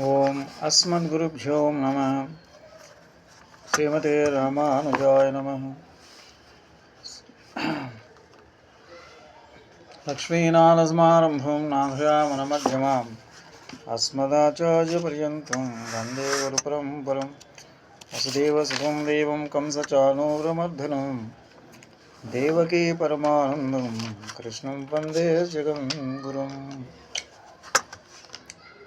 ఓం అస్మద్గురుభ్యో నమ. శ్రీమతే రామానుజాయ నమ. లక్ష్మీనాథస్మారంభం నాభయామనమధ్యమాం అస్మదాచార్యపర్యంతం వందే గురుపరంపరం. వసుదేవసుఖం దేవం కంసచానూరమర్ధనం దేవకీ పరమానందం. కృష్ణం వందే జగం గురుం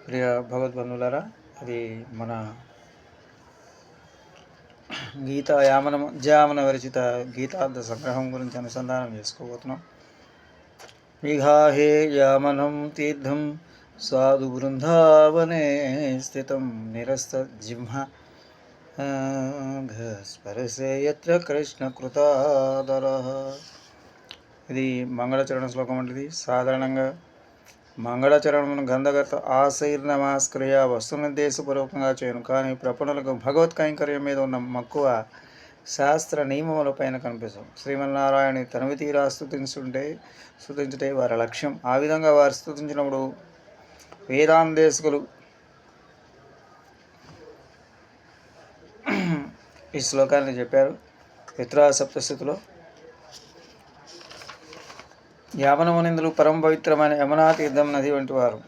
ప్రియ భగవద్బంధులారా అది మన గీత యామన జామన విరచిత గీతార్థ సంగ్రహం గురించి అనుసంధానం చేసుకోబోతున్నాం. విహాహే యామనం తీర్థం సాధు బృందావనే స్థితం నిరస్త జింహ స్పరసే యత్ర కృష్ణ కృతాదర. ఇది మంగళచరణ శ్లోకం వంటిది సాధారణంగా మంగళచరణమును గంధగత ఆశీర్నమాస్క్రియ వస్తునిర్దేశపూర్వకంగా చేయను. కానీ ప్రపణులకు భగవత్ కైంకర్యం మీద ఉన్న మక్కువ శాస్త్ర నియమముల పైన కనిపిస్తాం శ్రీమన్నారాయణ తనవి తీరా స్థుతించుంటే స్థుతించుటే వారి లక్ష్యం. ఆ విధంగా వారు స్థుతించినప్పుడు వేదాందేశకులు ఈ శ్లోకాన్ని చెప్పారు. పిత్రా సప్తస్థితిలో యావనమునిందులు పరమ పవిత్రమైన యమునా తీర్థం నది వంటి వారు.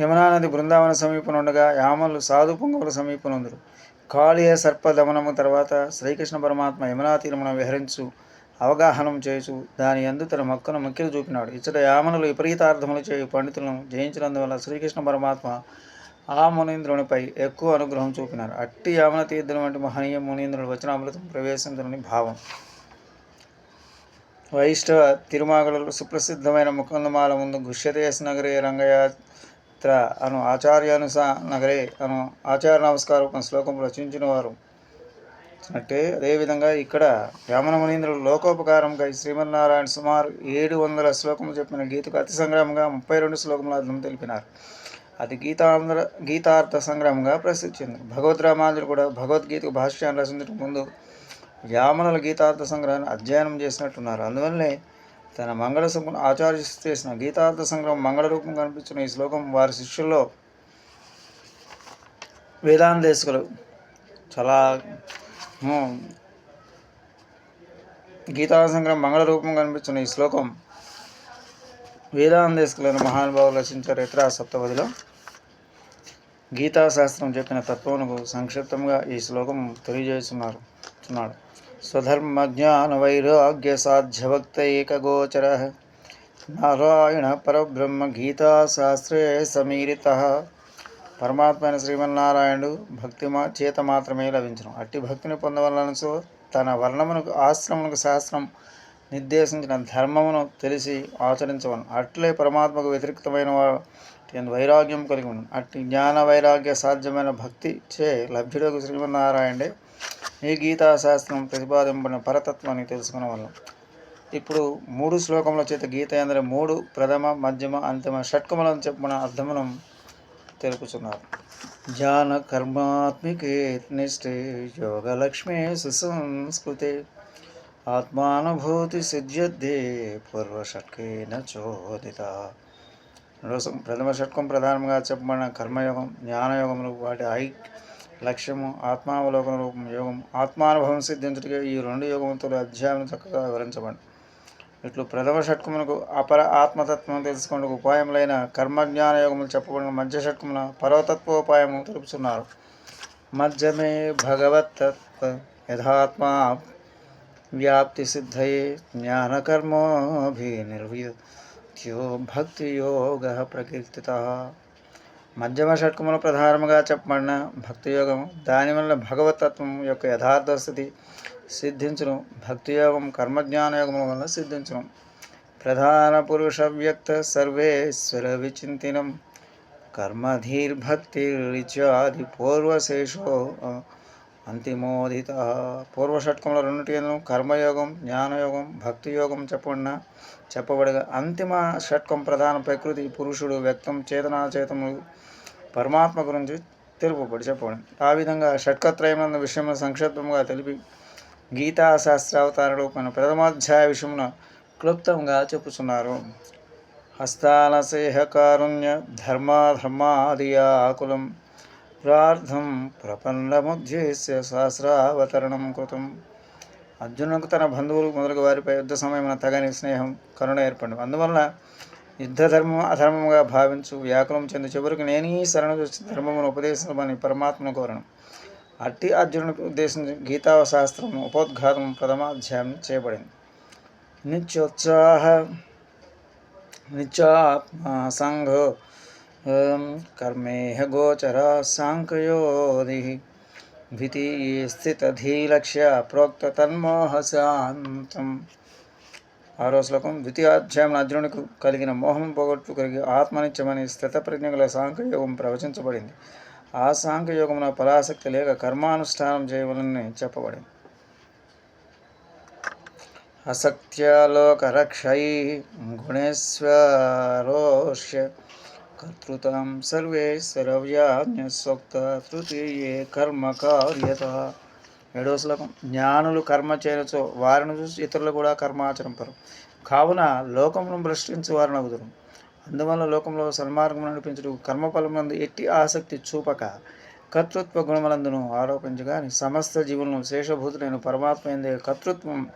యమునా నది బృందావన సమీపం ఉండగా యామలు సాధు పుంగవుల సమీపం ఉందరు కాళీయ సర్ప దమనము తర్వాత శ్రీకృష్ణ పరమాత్మ యమునా తీరమున విహరించు అవగాహనం చేయుచు దాని అందు తన మొక్కను మొక్కిలు చూపినాడు. ఇచ్చట యామనులు విపరీతార్థములు చేయు పండితులను జయించినందువల్ల శ్రీకృష్ణ పరమాత్మ ఆ మునీంద్రునిపై ఎక్కువ అనుగ్రహం చూపినారు. అట్టి యామన తీర్థం వంటి మహనీయ మునీంద్రుడు వచనామృతం ప్రవేశించని భావం. వైష్ణవ తిరుమాగలలో సుప్రసిద్ధమైన ముకుందమాల ముందు గుష్యదేశ నగరే రంగయాత్ర అను ఆచార్యానుస నగరే అను ఆచార్య నమస్కారం శ్లోకం రచించిన వారు అంటే అదేవిధంగా ఇక్కడ యామన మునీంద్రుడు లోకోపకారంగా శ్రీమన్నారాయణ సుమారు ఏడు వందల శ్లోకములు చెప్పిన గీతకు అతి సంగ్రహంగా ముప్పై రెండు శ్లోకముల అర్థం తెలిపినారు. అది గీతాంధ్ర గీతార్థ సంగ్రహంగా ప్రసిద్ధి చెందింది భగవద్ రామానుజుడు కూడా భగవద్గీతకు భాష్యాన్ని రచించడం ముందు యామనుల గీతార్థ సంగ్రహాన్ని అధ్యయనం చేసినట్టున్నారు. అందువల్లే తన మంగళ సభను ఆచార్య చేసిన గీతార్థ సంగ్రహం మంగళ రూపం కనిపించిన ఈ శ్లోకం వారి శిష్యుల్లో వేదాంతేశకులు చాలా గీతా సంగ్రహం మంగళ రూపం కనిపించిన ఈ శ్లోకం వేదాంతేశకులైన మహానుభావులు రచించారు. ఇతర సప్తపదిలో గీతాశాస్త్రం చెప్పిన తత్వమునకు సంక్షిప్తంగా ఈ శ్లోకం తెలియజేస్తున్నారు చున్నాడు స్వధర్మ జ్ఞాన వైరాగ్య సాధ్య భక్త ఏకగోచర నారాయణ పరబ్రహ్మ గీతాశాస్త్రే సమీరిత. పరమాత్మైన శ్రీమన్నారాయణుడు భక్తి మా చేత మాత్రమే లభించడం అట్టి భక్తిని పొందవలనసో తన వర్ణమునకు ఆశ్రమునకు శాస్త్రం నిర్దేశించిన ధర్మమును తెలిసి ఆచరించవలను. అట్లే పరమాత్మకు వ్యతిరేక్తమైన వైరాగ్యం కలిగి ఉండను అట్టి జ్ఞాన వైరాగ్య సాధ్యమైన భక్తి చే లభ్యుడకు శ్రీమన్నారాయణే ఈ గీతాశాస్త్రం ప్రతిపాదింపడిన పరతత్వాన్ని వాళ్ళం. ఇప్పుడు మూడు శ్లోకముల చేత గీత అందరి మూడు ప్రథమ మధ్యమ అంతిమ షట్కములను చెప్పిన అర్థమును తెలుపుచున్నారు. జ్ఞాన కర్మాత్మికే నిష్ఠే యోగలక్ష్మే సుసంస్కృతే ఆత్మానుభూతి సిద్ధ్యద్దే పూర్వషట్కేన చోదిత. ప్రథమ షట్కం ప్రధానంగా చెప్పబడిన కర్మయోగం జ్ఞానయోగములు వాటి ఐ లక్ష్యము ఆత్మావలోకన రూపం యోగం ఆత్మానుభవం సిద్ధించుటగా ఈ రెండు యోగములతో అధ్యాయం చక్కగా వివరించబడి ఇట్లు ప్రథమ షట్కమునకు అపర ఆత్మతత్వం తెలుసుకునే ఉపాయములైన కర్మజ్ఞాన యోగములు చెప్పబడిన మధ్య షట్కమున పరవతత్వోపాయము తెలుపుతున్నారు మధ్యమే భగవత్తత్వ యథాత్మా వ్యాప్తి సిద్ధయే జ్ఞానకర్మోభిర్వ్యుత్యో భక్తి భక్తియోగ ప్రకీర్తిత. మధ్యమ షట్కముల ప్రధానముగా చెప్పబడిన భక్తియోగము దానివల్ల భగవతత్వం యొక్క యథార్థ స్థితి సిద్ధించడం భక్తియోగం కర్మజ్ఞాన యోగముల వల్ల సిద్ధించడం ప్రధాన పురుష వ్యక్త సర్వేశ్వర విచింతినం. కర్మధీర్భక్తిర్చాది పూర్వశేషో అంతిమోదిత. పూర్వషట్కంలో రెండింటి యందు కర్మయోగం జ్ఞానయోగం భక్తి యోగం చెప్పబడిన చెప్పబడగా అంతిమ షట్కం ప్రధాన ప్రకృతి పురుషుడు వ్యక్తం చేతనాచేతములు పరమాత్మ గురించి తెలుపబడి చెప్పబడింది ఆ విధంగా షట్కత్రయమైన విషయమును సంక్షిప్తంగా తెలిపి గీతా శాస్త్రావతార రూపమైన ప్రథమాధ్యాయ విషయమున క్లుప్తంగా చెప్పుచున్నారు. హస్తాలసేహ కారుణ్య ధర్మాధర్మాదియాకులం ప్రార్థం ప్రపన్నముద్దేశ్య సహస్రావతరణం కృతం. అర్జునుకు తన బంధువులు మొదలగు వారిపై యుద్ధ సమయమున తగని స్నేహం కరుణ ఏర్పడి అందువలన యుద్ధ ధర్మం అధర్మముగా భావించు వ్యాకులం చెంది చివరికి నేనీ శరణ చూసి ధర్మమును ఉపదేశించమని పరమాత్మను కోరను. అట్టి అర్జునుడికి ఉద్దేశించి గీతా శాస్త్రం ఉపోద్ఘాతం ప్రథమాధ్యాయం చేయబడింది. నిత్యోత్సాహ నిత్యాత్మ సంఘో కర్మేహ గోచర సాంకయోధి భీతి స్థితధీలక్ష్య ప్రోక్త తన్మోహశాంతం ఆరో శ్లోకం ద్వితీయాధ్యాయం అర్జునుడికి కలిగిన మోహం పోగొట్టు కలిగి ఆత్మనిత్యమని స్థిత ప్రజ్ఞగల సాంఖ్యయోగం ప్రవచించబడింది. ఆ సాంఖ్యయోగమున పరాసక్తి లేక కర్మానుష్ఠానం చేయవలని చెప్పబడింది. అసక్త్యాలోకరక్షై గుణేశ్వరోష్య కర్తృతాం సర్వేశ్వరవ్యాజ్ఞసోక్త తృతీయే కర్మ కార్యత ఏడవ శ్లోకం. జ్ఞానులు కర్మ చేయనచో వారిని చూసి ఇతరులు కూడా కర్మాచరింపరు కావున లోకమును భ్రష్టించి వారు అగుదురు అందువల్ల లోకంలో సన్మార్గం నడిపించడు కర్మఫలమందు ఎట్టి ఆసక్తి చూపక కర్తృత్వ గుణములందును ఆరోపించగాని సమస్త జీవులను శేషభూతులైన పరమాత్మ ఎందే కర్తృత్వం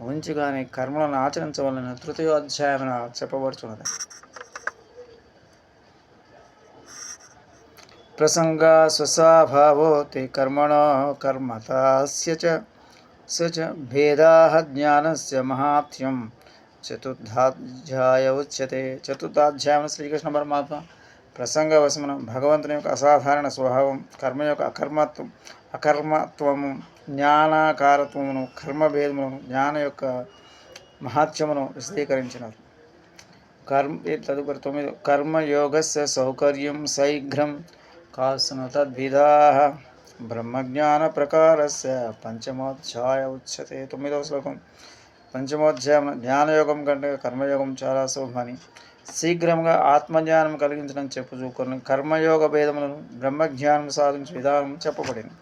ఉంచి కానీ కర్మలను ఆచరించవలన తృతీయోధ్యాయమున చెప్పబడుచున్నది. ప్రసంగ స్వస్వభావో తే కర్మణ కర్మతాస్య చ స చ భేదాః జ్ఞానస్య మహాత్మ్యం. చతుర్థాధ్యాయ ఉచ్యతే. చతుర్థాధ్యాయం శ్రీకృష్ణ పరమాత్మ. ప్రసంగ వశమనం భగవంతుని యొక్క అసాధారణ స్వభావం కర్మ యొక్క అకర్మత్వం అకర్మత్వము జ్ఞానాకారత్వమును కర్మభేదమును జ్ఞాన యొక్క మహాత్యమును విశదీకరించినారు. కర్మ తదుపరి తొమ్మిది కర్మయోగస్య సౌకర్యం శీఘ్రం కాసును తద్విధా బ్రహ్మజ్ఞాన ప్రకారస్య పంచమోధ్యాయ ఉచ్యతే తొమ్మిదవ శ్లోకం. పంచమోధ్యాయం జ్ఞానయోగం కంటే కర్మయోగం చాలా శుభమని శీఘ్రంగా ఆత్మజ్ఞానం కలిగించడం చెప్పుచూకొని కర్మయోగ భేదములను బ్రహ్మజ్ఞానం సాధించే విధానం చెప్పబడింది.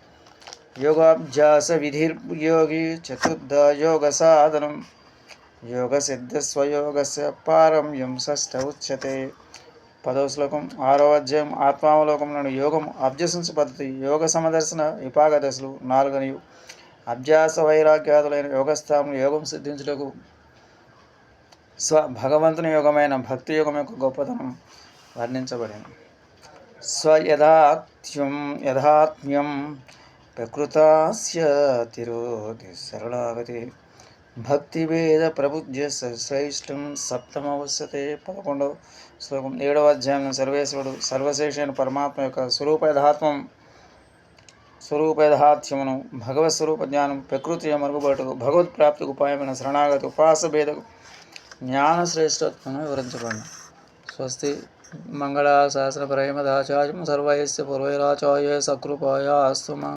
యోగాభ్యాస విధిర్యోగి చతుర్థ యోగ సాధనం. యోగ సిద్ధ స్వయోగస్య పారమ్యం షష్ట ఉచ్యతే. పదవ శ్లోకం ఆరవ అధ్యాయం ఆత్మావలోకంలోని యోగం అభ్యసించ పద్ధతి యోగ సమదర్శన విపాక దశలు నాలుగనియు. అభ్యాస వైరాగ్యాదులైన యోగస్థానం యోగం సిద్ధించుటకు స్వ భగవంతుని యోగమైన భక్తి యోగం యొక్క గొప్పతనం వర్ణించబడింది. స్వయథాత్యం యథాత్మ్యం ప్రకృతాస్య తిరోగతి సరళాగతి. భక్తివేద ప్రబుద్ధ్య శ్రేష్టం సప్తమవశ్యతే పదకొండవ శ్లోకం. ఏడవ అధ్యాయం సర్వేశ్వరుడు సర్వశేషైన పరమాత్మ యొక్క స్వరూప యథాత్మం భగవత్ స్వరూప జ్ఞానం ప్రకృతి మరుగుబాటుకు భగవత్ ప్రాప్తికి ఉపాయమైన శరణాగతి ఉపాస భేదకు జ్ఞాన శ్రేష్టత్వము వివరించబడిన. స్వస్తి మంగళ శాసన ప్రేమదాచార్యం సర్వైస్య పూర్వైరాచార్య సకృపాయ అస్తు